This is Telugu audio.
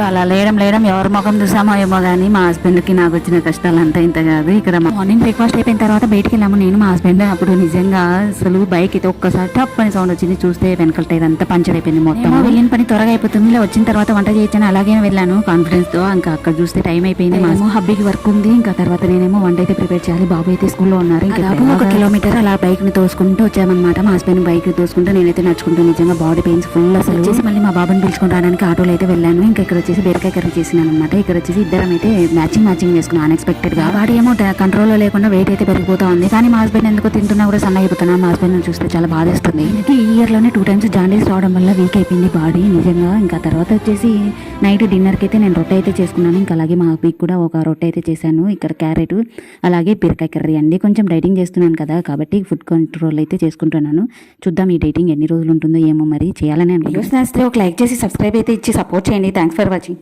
అలా లేయడం లేయడం ఎవరి ముఖం చూసామో ఏమో కానీ మా హస్బెండ్కి నాకు వచ్చిన కష్టాలు అంతా ఇంత కాదు. ఇక్కడ మార్నింగ్ బ్రేక్ఫాస్ట్ అయిపోయిన తర్వాత బయటికి వెళ్ళాము. నేను మా హస్బెండ్ అప్పుడు నిజంగా అసలు బైక్ అయితే ఒక్కసారి టప్ అని సౌండ్ వచ్చింది. చూస్తే వెనకాల టైర్ అంతా పంచర్ అయిపోయింది మొత్తం. వెళ్ళిన పని త్వరగా అయిపోతుంది. ఇలా వచ్చిన తర్వాత వంట చేయొచ్చని అలాగే వెళ్ళాను. కాన్ఫిడెన్స్తో ఇంకా అక్కడ చూస్తే టైం అయిపోయింది. మా హబ్బీకి వర్క్ ఉంది. ఇంకా తర్వాత నేనేమో వంట అయితే ప్రిపేర్ చేయాలి. బాబు అయితే స్కూల్లో ఉన్నారు. ఇంకా ఒక కిలోమీటర్ అలా బైక్ని తోసుకుంటూ వచ్చామన్నమాట. మా హస్బెండ్ బైక్ తోసుకుంటూ నేనైతే నడుచుకుంటూ నిజంగా బాడీ పెయిన్స్ ఫుల్ అసలు వచ్చేసి మళ్ళీ మా బాబుని పిలుచుకుని రావడానికి ఆటోలో అయితే వెళ్ళాను. ఇంకా ఇక్కడ వచ్చేసి బీరకాయ కర్రీ చేసినాను అనమాట ఇక్కడ వచ్చేసి ఇద్దరం అయితే మ్యాచింగ్ మ్యాచింగ్ చేసుకున్నాం అన్ఎక్స్పెక్టెడ్గా. వాడి ఏమో కంట్రోల్లో లేకుండా వెయిట్ అయితే పెరిగిపోతా ఉంది. కానీ మా హస్బెండ్ ఎందుకో తింటున్నా కూడా సన్న అయిపోతున్నా. మా హస్బెండ్ చూస్తే చాలా బాధేస్తుంది. ఈ ఇయర్లోనే టూ టైమ్స్ జాండీస్ రావడం వల్ల వీక్ అయిపోయింది బాడీ నిజంగా ఇంకా తర్వాత వచ్చేసి నైట్ డిన్నర్కి అయితే నేను రొట్టె అయితే చేసుకున్నాను. ఇంకా అలాగే మా వీక్ కూడా ఒక రొట్టె అయితే చేశాను. ఇక్కడ క్యారెట్ అలాగే బీరకాయ కర్రీ అండి కొంచెం డైటింగ్ చేస్తున్నాను కదా. కాబట్టి ఫుడ్ కంట్రోల్ అయితే చేసుకుంటున్నాను. చూద్దాం ఈ డైటింగ్ ఎన్ని రోజులు ఉంటుందో ఏమో మరి చేయాలని అనుకుంటున్నాను. ఒక లైక్ చేసి సబ్స్క్రైబ్ అయితే ఇచ్చి సపోర్ట్ చేయండి. Thanks for دھنیواد جی